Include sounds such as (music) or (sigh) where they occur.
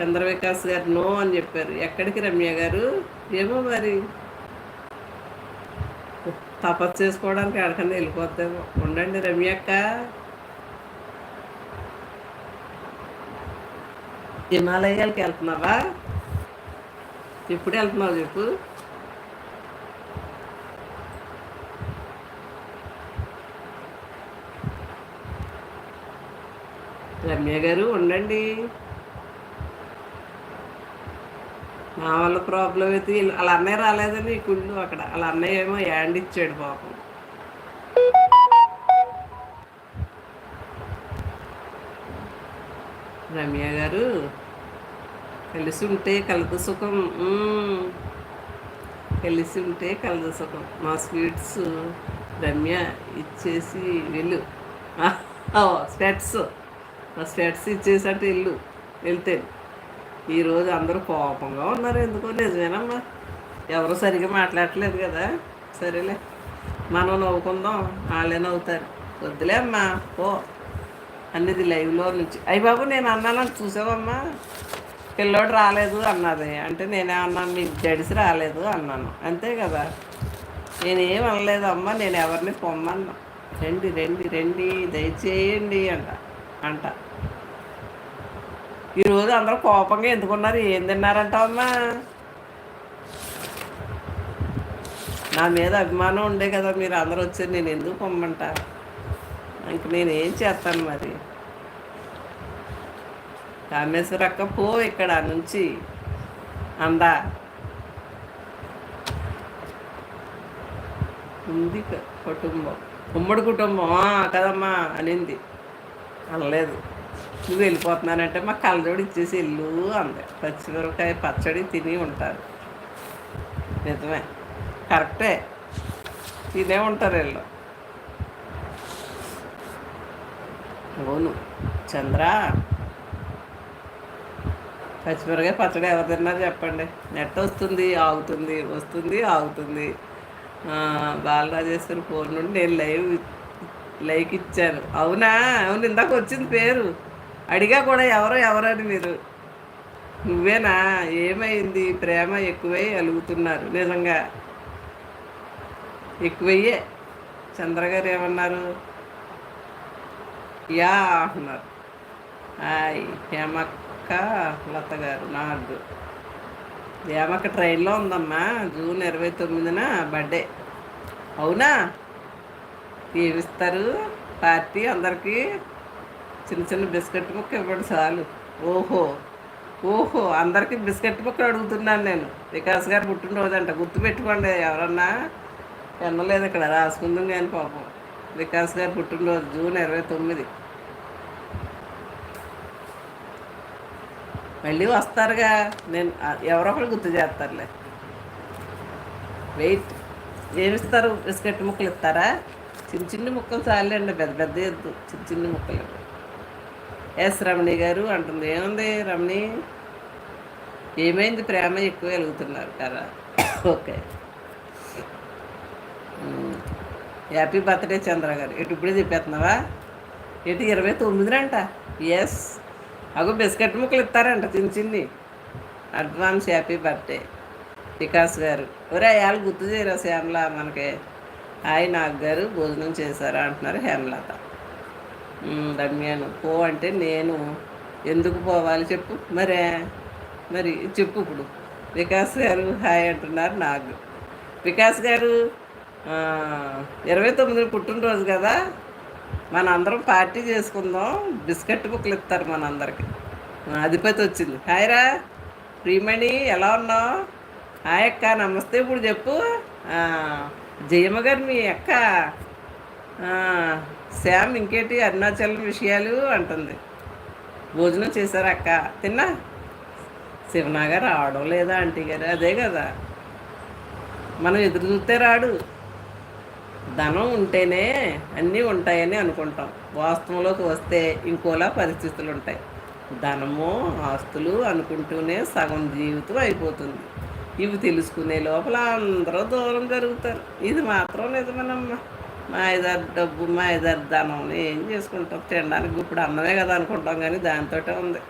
చంద్రవికాస్ గారు నో అని చెప్పారు. ఎక్కడికి రమ్య గారు? ఏమో మరి. తపస్సు చేసుకోవడానికి ఎక్కడికన్నా వెళ్ళిపోతాము ఉండండి రమ్యక్క హిమాలయాలకి వెళ్తున్నావా? ఎప్పుడు వెళ్తున్నావు చెప్పు. రమ్య గారు ఉండండి. మా వాళ్ళ ప్రాబ్లం అయితే వీళ్ళు- వాళ్ళ అన్నయ్య రాలేదని కుళ్ళు అక్కడ. వాళ్ళ అన్నయ్య ఏమో యాండ్ ఇచ్చాడు పాపం. రమ్య గారు కలిసి ఉంటే కలదు సుఖం. కలిసి ఉంటే కలదు సుఖం. మా స్వీట్స్ రమ్య ఇచ్చేసి వెళ్ళు. (laughs) స్వెట్స్ మా స్వెట్స్ ఇచ్చేసి అంటే వెళ్ళు. వెళ్తే ఈరోజు అందరూ కోపంగా ఉన్నారు ఎందుకో నిజమేనమ్మా. ఎవరు సరిగా మాట్లాడట్లేదు కదా. సరేలే మనం నవ్వుకుందాం. వాళ్ళే నవ్వుతారు. వద్దులే అమ్మా ఓ అన్నది లైవ్లో నుంచి. అయ్యి బాబు నేను అన్నాను చూసావమ్మా? పిల్లోడు రాలేదు అన్నది. అంటే నేనే అన్నాను మీకు జడిసి రాలేదు అన్నాను. అంతే కదా. నేనేం అనలేదు అమ్మ నేను ఎవరిని పొమ్మన్నా. రండి రండి రండి దయచేయండి అంట అంట. ఈరోజు అందరూ కోపంగా ఎందుకున్నారు? ఏం తిన్నారంటావమ్మా నా మీద అభిమానం ఉండే కదా మీరు అందరూ వచ్చారు నేను ఎందుకు పొమ్మంట? ఇంక నేను ఏం చేస్తాను మరి? కామేశ్వరక్క పో ఇక్కడ నుంచి. అందా? ఉంది కుటుంబం. ఉమ్మడి కుటుంబం. కదమ్మా అనింది. అనలేదు. నువ్వు వెళ్ళిపోతున్నానంటే మా కళ్ళజోడు ఇచ్చేసి వెళ్ళు అంది. పచ్చిమిరపకాయ పచ్చడి తిని ఉంటారు. నిజమే. కరెక్టే. తినే ఉంటారు వీళ్ళు. అవును. చంద్ర. పచ్చిమిరకాయ పచ్చడి ఎవరు తిన్నారు చెప్పండి. నెట్ వస్తుంది ఆగుతుంది వస్తుంది ఆగుతుంది. బాలరాజేశ్వరి ఫోన్ నుండి నేను లైవ్ లైక్ ఇచ్చాను. అవునా? అవును ఇందాక వచ్చింది పేరు. అడిగా కూడా ఎవరో ఎవరని మీరు. నువ్వేనా? ఏమైంది? ప్రేమ ఎక్కువై అలుగుతున్నారు. నిజంగా ఎక్కువయ్యే. చంద్రగారు ఏమన్నారు? యా అంటున్నారు. హాయ్ హేమక్క లత గారు నాడు. హేమక్క ట్రైన్లో ఉందమ్మా. జూన్ ఇరవై తొమ్మిదిన బర్త్డే. అవునా? ఏమిస్తారు? పార్టీ అందరికీ చిన్న చిన్న బిస్కెట్ ముక్క ఇవ్వండి చాలు. ఓహో ఓహో అందరికీ బిస్కెట్ ముక్కలు అడుగుతున్నాను నేను. వికాస్ గారు పుట్టినరోజంట అంట గుర్తుపెట్టుకోండి ఎవరన్నా. వినలేదు ఇక్కడ రాసుకుందాం కానీ పాపం. వికాస్ గారు పుట్టినరోజు జూన్ ఇరవై తొమ్మిది. మళ్ళీ వస్తారుగా. నేను ఎవరొకరు గుర్తు చేస్తారులే. వెయిట్ ఏమిస్తారు? బిస్కెట్ ముక్కలు ఇస్తారా? చిన్న చిన్న ముక్కలు చాలండి పెద్ద పెద్ద ఎద్దు చిన్న చిన్న ముక్కలు. ఎస్ రమణి గారు అంటుంది. ఏముంది రమణి? ఏమైంది? ప్రేమ ఎక్కువ వెలుగుతున్నారు కదా. ఓకే. హ్యాపీ బర్త్డే చంద్ర గారు. ఎటు ఇప్పుడే చెప్పేస్తున్నావా? ఎటు? ఇరవై తొమ్మిదినంట ఎస్. అగో బిస్కెట్ ముక్కలు ఇస్తారంట చిన్న చిన్ని. Advance happy birthday. వికాస్ గారు. ఒరే అయ్యాలు గుర్తు చేయరా శ్యామల? మనకి హాయ్ నాగ్ గారు భోజనం చేశారా అంటున్నారు హేమలత. రమ్యాను పో అంటే నేను ఎందుకు పోవాలి చెప్పు. మరే మరి చెప్పు ఇప్పుడు. వికాస్ గారు హాయ్ అంటున్నారు నాకు. వికాస్ గారు ఇరవై తొమ్మిది పుట్టినరోజు కదా. మన అందరం పార్టీ చేసుకుందాం. బిస్కెట్ బుక్లు ఇస్తారు మనందరికి. అధిపతి వచ్చింది. హాయ్ రా. ప్రియమణి ఎలా ఉన్నావు? హాయ్ అక్క నమస్తే ఇప్పుడు చెప్పు. జయమ్మ గారు మీ అక్క. శామ్ శ్యామ్ అరుణాచలం విషయాలు అంటుంది. భోజనం చేశారు అక్క? తిన్నా? శివనాగా రావడం లేదా ఆంటీ గారు? అదే కదా. మనం ఎదురు చూస్తే రాడు. ధనం ఉంటేనే అన్నీ ఉంటాయని అనుకుంటాం. వాస్తవంలోకి వస్తే ఇంకోలా పరిస్థితులు ఉంటాయి. ధనము ఆస్తులు అనుకుంటూనే సగం జీవితం అయిపోతుంది. ఇవి తెలుసుకునే లోపల అందరూ దూరం జరుగుతారు. ఇది మాత్రం నిజమేనమ్మా. మా డబ్బు మా ఐదారు ధనం ఏం చేసుకుంటాం? తినడానికి ఇప్పుడు అన్నమే కదా అనుకుంటాం కానీ దానితోటే ఉంది.